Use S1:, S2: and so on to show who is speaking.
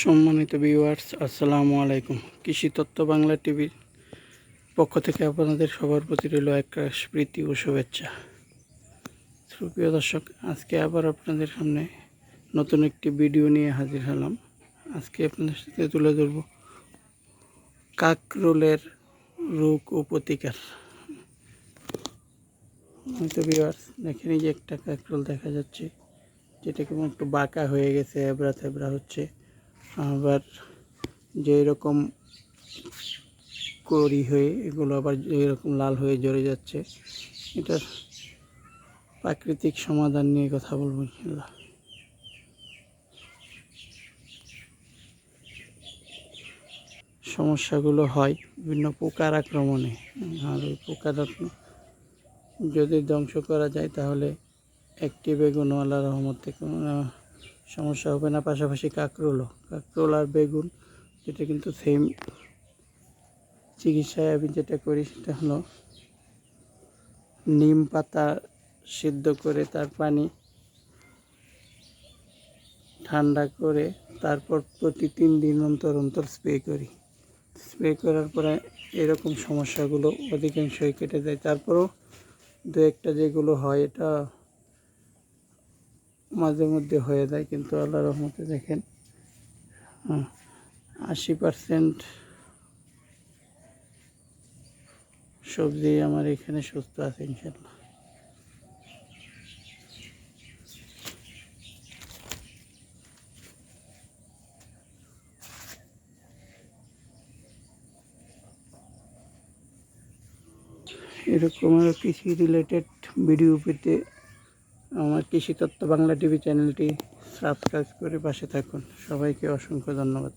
S1: সম্মানিত ভিউয়ার্স আসসালামু আলাইকুম। কৃষি তত্ত্ব বাংলা টিভির পক্ষ থেকে আপনাদের সবার প্রতি রইল একটা প্রীতি ও শুভেচ্ছা। সুপ্রিয় দর্শক, আজকে আবার আপনাদের সামনে নতুন একটি ভিডিও নিয়ে হাজির হলাম। আজকে আপনাদের সাথে তুলে ধরব কাকরোলের রোগ ও প্রতিকার। হয়তো ভিউয়ার্স দেখেন এই যে একটা কাকরোল দেখা যাচ্ছে যেটা কেমন একটু বাঁকা হয়ে গেছে এবড়া থেবড়া হচ্ছে। আবার যে রকম করি হয়ে এগুলো আবার এরকম লাল হয়ে জ্বরে যাচ্ছে এটার প্রাকৃতিক সমাধান নিয়ে কথা বলব ইনশাল্লাহ সমস্যাগুলো হয় বিভিন্ন পোকার আক্রমণে। আর ওই পোকার যদি ধ্বংস করা যায় তাহলে একটি বেগুন আল্লাহ রহমত থেকে সমস্যা হবে না, পাশাপাশি কাঁকরোলও। কাঁকরোল আর বেগুন যেটা কিন্তু সেম চিকিৎসায় আমি যেটা করি সেটা হলো নিম পাতা সিদ্ধ করে তার পানি ঠান্ডা করে তারপর প্রতি তিন দিন অন্তর অন্তর স্প্রে করি। স্প্রে করার পরে এরকম সমস্যাগুলো অধিকাংশই কেটে যায়। তারপরও দু একটা যেগুলো হয়, এটা মাঝে মধ্যে হয়ে যায় কিন্তু আল্লাহ রহমতে দেখেন হ্যাঁ, আশি পার্সেন্ট সবজি আমার এখানে সুস্থ আছে ইনশাল্লাহ এরকম আরও কৃষি রিলেটেড ভিডিও পেতে আমার কৃষি তত্ত্ব বাংলা টিভি চ্যানেলটি সাবস্ক্রাইব করে পাশে থাকুন। সবাইকে অসংখ্য ধন্যবাদ।